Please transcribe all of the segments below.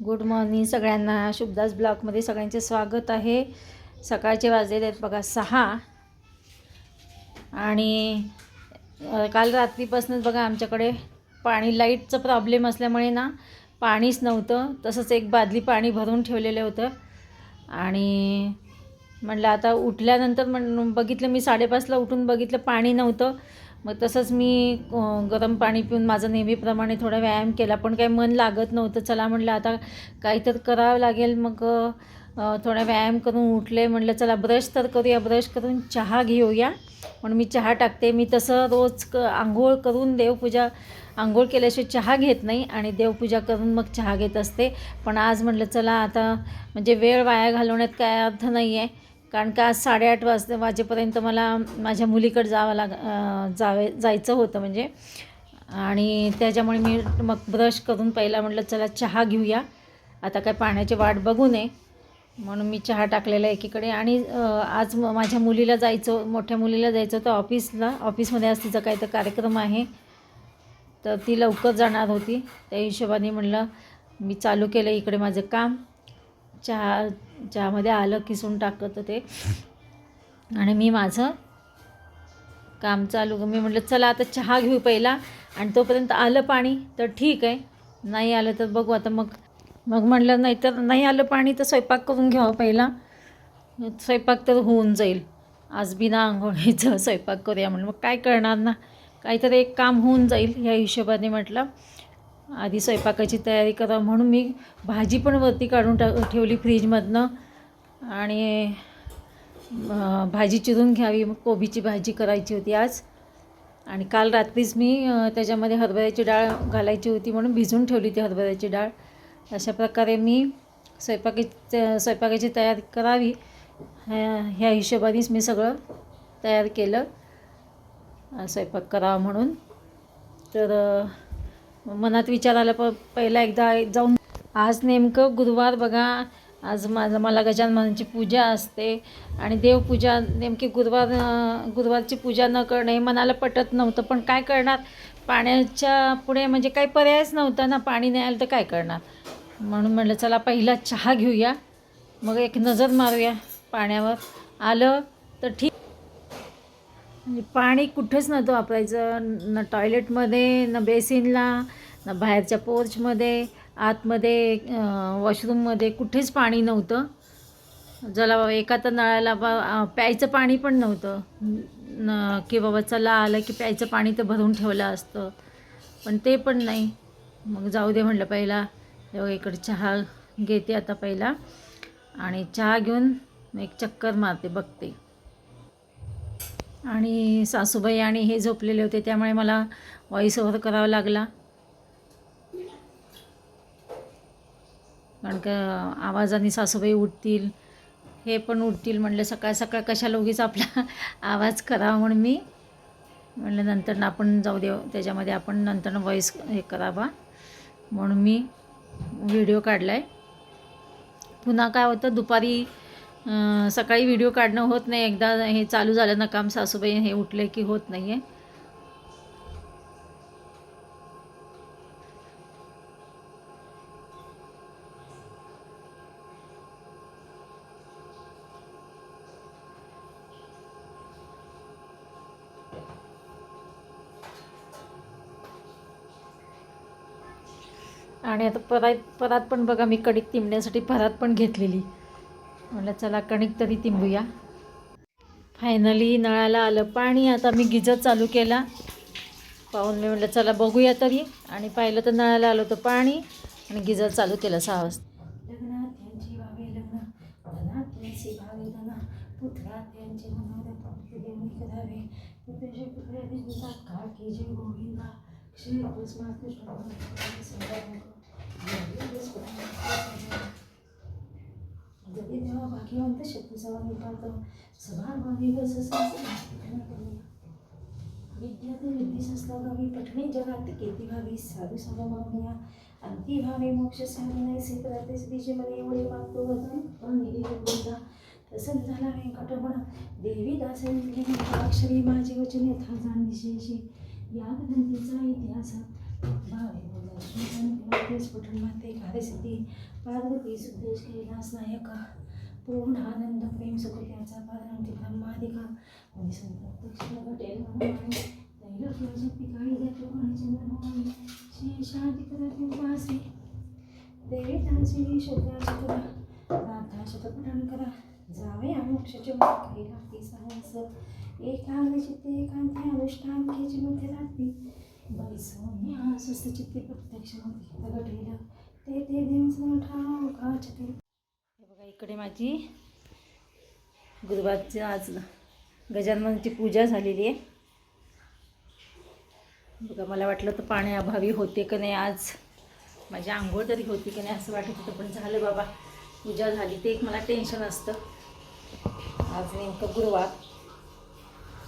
Good morning सगळ्यांना. शुभदास ब्लॉकमध्ये सगळ्यांचे स्वागत आहे. सकाळचे वाजलेले आहेत बघा सहा. आणि काल रात्रीपासूनच बघा आमच्याकडे पाणी लाईटचं प्रॉब्लेम असल्यामुळे ना पाणीच नव्हतं. तसंच एक बादली पाणी भरून ठेवलेलं होतं. आणि म्हटलं आता उठल्यानंतर म्हण बघितलं मी साडेपाचला उठून बघितलं पाणी नव्हतं. मग तसंच मी गरम पाणी पिऊन माझं नेहमीप्रमाणे थोडा व्यायाम केला पण काही मन लागत नव्हतं. चला म्हटलं आता काहीतरी करावं लागेल. मग थोडा व्यायाम करून उठले. म्हटलं चला ब्रश तर करूया. ब्रश करून चहा घेऊया. म्हणून मी चहा टाकते. मी तसं रोज क आंघोळ करून देवपूजा आंघोळ केल्याशिवाय चहा घेत नाही आणि देवपूजा करून मग चहा घेत असते. पण आज म्हटलं चला आता म्हणजे वेळ वाया घालवण्यात काय अर्थ नाही आहे कारण का आज साडेआठ वाजता वाजेपर्यंत मला माझ्या मुलीकडे जावं लाग जावे जायचं होतं म्हणजे. आणि त्याच्यामुळे मी मग ब्रश करून पहिला म्हटलं चला चहा घेऊया. आता काय पाण्याची वाट बघू नये. म्हणून मी चहा टाकलेला एकीकडे. आणि आज म- माझ्या मुलीला जायचं मोठ्या मुलीला जायचं होतं ऑफिसला. ऑफिसमध्ये आज तिचा काहीतरी कार्यक्रम आहे. तर ती लवकर जाणार होती. त्या हिशोबाने म्हणलं मी चालू केलं इकडे माझं काम. चहा चहामध्ये आलं किसून टाकत होते. आणि मी माझं काम चालू मी म्हटलं चला आता चहा घेऊ पहिला. आणि तोपर्यंत आलं पाणी तर ठीक आहे. नाही आलं तर बघू आता मग. मग म्हटलं नाही तर नाही आलं पाणी तर स्वयंपाक करून घ्यावं पहिला. स्वयंपाक तर होऊन जाईल. आज बिना आंघोळीचं स्वयंपाक करूया म्हणलं मग काय करणार ना? काहीतरी एक काम होऊन जाईल ह्या हिशोबाने म्हटलं. आधी स्वयंपाकाची तयारी करा म्हणून मी भाजी पण वरती काढून टा ठेवली फ्रीजमधनं. आणि भाजी चिरून घ्यावी मग कोबीची भाजी करायची होती आज. आणि काल रात्रीच मी त्याच्यामध्ये हरभऱ्याची डाळ घालायची होती म्हणून भिजून ठेवली ती हरभऱ्याची डाळ. अशा प्रकारे मी स्वयंपाकी स्वयंपाकाची तयारी करावी. ह्या ह्या हिशोबानेच मी सगळं तयार केलं. स्वयंपाक करावा म्हणून. तर मनात विचार आला प पहिला एकदा जाऊन आज नेमकं गुरुवार बघा. आज माझं मला गजाननाची पूजा असते आणि देवपूजा नेमकी गुरुवार गुरुवारची पूजा न करणं हे मनाला पटत नव्हतं. पण काय करणार? पाण्याच्या पुढे म्हणजे काही पर्यायच नव्हता ना. पाणी नाही आलं तर काय करणार? म्हणून म्हटलं चला पहिला चहा घेऊया. मग एक नजर मारूया पाण्यावर. आलं तर ठीक म्हणजे पाणी कुठेच नव्हतं वापरायचं. न टॉयलेटमध्ये न बेसिनला न बाहेरच्या पोर्चमध्ये आतमध्ये वॉशरूममध्ये कुठेच पाणी नव्हतं. ज्याला एका तर नळाला बा प्यायचं पाणी पण नव्हतं. न की बाबा चला आलं की प्यायचं पाणी तर भरून ठेवलं असतं. पण ते पण नाही. मग जाऊ दे म्हटलं पहिला. हे इकडे चहा घेते आता पहिला. आणि चहा घेऊन एक चक्कर मारते बघते. आणि सासूबाई आणि हे झोपलेले होते त्यामुळे मला व्हॉईस ओव्हर करावा लागला. कारण का आवाजाने सासूबाई उठतील हे पण उठतील म्हणलं सकाळ सकाळ कशा लोगीच आपला आवाज करावा म्हणून मी म्हणलं नंतर आपण जाऊ देऊ त्याच्यामध्ये आपण नंतर वॉईस हे करावा म्हणून मी व्हिडिओ काढला आहे पुन्हा काय होतं दुपारी सकाळी व्हिडिओ काढणं होत नाही. एकदा हे चालू झालं ना काम सासूबाई हे उठले की होत नाही आहे आणि आता परात परात पण बघा मी कडीक तिमण्यासाठी परात पण घेतलेली. म्हटलं चला कणिक तरी तिंबूया. फायनली नळाला आलं पाणी. आता मी गिजर चालू केला. पाहून मी म्हटलं चला बघूया तरी. आणि पाहिलं तर नळाला आलं होतं पाणी आणि गिजर चालू केलं सहा वाजता. लग्नात भावे लग्न धनात यांची भावे धन पुत्रात यांचे मनोरथ देवनी करावे पुत्रचे पुत्र दिवसात का की जय गावी पठणे जगात केती भावी साधू सममानिया अंती भावे मोक्ष साधनाय सीतरातेच बीजे मने एवढे मागतो पण निघे बोलता प्रसन्न झाला वेंकटरमण देवी दासांनी अक्षरी माझे वचन यथा जाण विशेषी. या ग्रंथीचा इतिहास. भावे बोला स्फुटनमाते कार्यसिद्धी. पार्वती सुदेश कैलास नायका. पूर्ण आनंद प्रेम सुखत्याचा पारांती ब्रह्मादिका प्रत्यक्ष घटेल दैलोक्याच्या पिकाळी जातो चंद्रभाई श्री शांती करत उपासे देवी राधा करा जावे अमोक्षाचे मार्ग लागते साहस एकाग्र चित्ते एकांती अनुष्ठान घ्यायची मध्ये राहते बैसोन्या स्वस्त चित्ते प्रत्यक्षमध्ये ते ते देव ठाव इकडे माझी गुरुवारची आज गजाननची पूजा झालेली आहे. बघा मला वाटलं तर पाणी अभावी होते का नाही आज. माझी आंघोळ तरी होती की नाही असं वाटत होतं पण झालं बाबा. पूजा झाली ते एक मला टेन्शन असतं. आज नेमकं गुरुवार.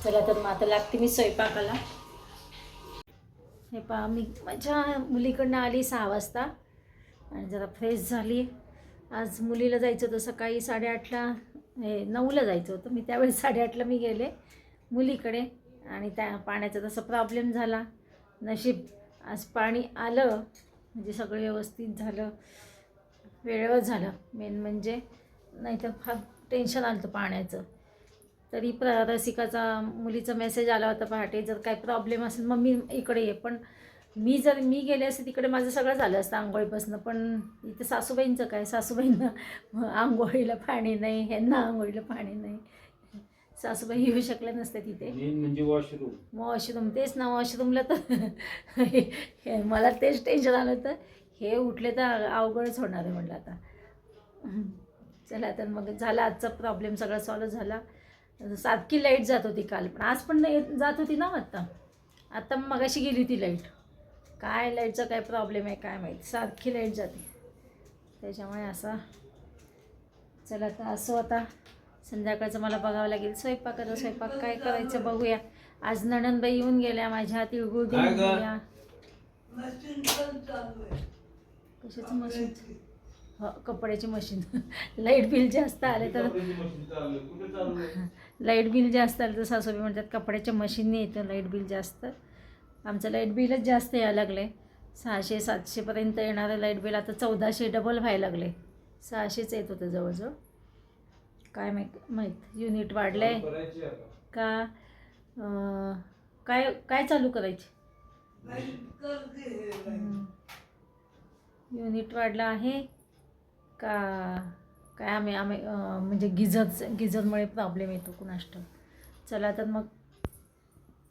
चला तर मग आता लागते मी स्वयंपाकाला. हे पा मी माझ्या मुलीकडनं आली सहा वाजता. आणि जरा फ्रेश झाली. आज मुलीला जायचं होतं सकाळी साडेआठला हे नऊला जायचं होतं. मी त्यावेळेस साडेआठला मी गेले मुलीकडे आणि त्या पाण्याचा तसा प्रॉब्लेम झाला. नशीब आज पाणी आलं म्हणजे सगळं व्यवस्थित झालं. वेळेवर झालं. मेन म्हणजे नाहीतर फार टेन्शन आलं होतं पाण्याचं. तरी प्र रसिकाचा मुलीचा मेसेज आला होता पहाटे जर काय प्रॉब्लेम असेल मग मी इकडे ये पण मी जर मी गेले असते तिकडे माझं सगळं झालं असतं आंघोळीपासून पण इथे सासूबाईंचं काय? सासूबाईंना आंघोळीला पाणी नाही ह्यांना आंघोळीला पाणी नाही. सासूबाई येऊ शकल्या नसत्या तिथे. म्हणजे वॉशरूम वॉशरूम तेच ना वॉशरूमला तर मला तेच टेन्शन आलं होतं. हे उठले तर अवघडच होणार आहे म्हटलं आता. चला तर मग झाला आजचा प्रॉब्लेम सगळा सॉल्व झाला. सातकी लाइट जात होती काल पण आज पण नाही जात होती ना आत्ता आत्ता मगाशी गेली होती लाइट काय लाईटचा काय प्रॉब्लेम आहे काय माहीत. सारखी लाइट जाते. त्याच्यामुळे असा चला तर असं आता संध्याकाळचं मला बघावं लागेल. स्वयंपाकाचा स्वयंपाक काय करायचं बघूया. आज नणंदबाई येऊन गेल्या माझ्या तिळगुळ घेऊन? गेल्या. कशाचं मशीन? हो कपड्याची मशीन. लाइट बिल जास्त आले तर लाइट बिल जास्त आलं तर सासूबाई म्हणतात कपड्याच्या मशीनने येतं लाइट बिल जास्त. आमचं लाइट बिलच जास्त यायला लागले सहाशे सातशेपर्यंत येणारं लाइट बिल आता चौदाशे डबल व्हायला लागले सहाशेच येत होतं जवळजवळ. काय माहीत माहीत. युनिट वाढलं आहे का? काय काय चालू करायचे? युनिट वाढलं आहे. का काय आम्ही आम्ही म्हणजे गिझर गिझरमुळे प्रॉब्लेम येतो कुणाष्ट चला तर मग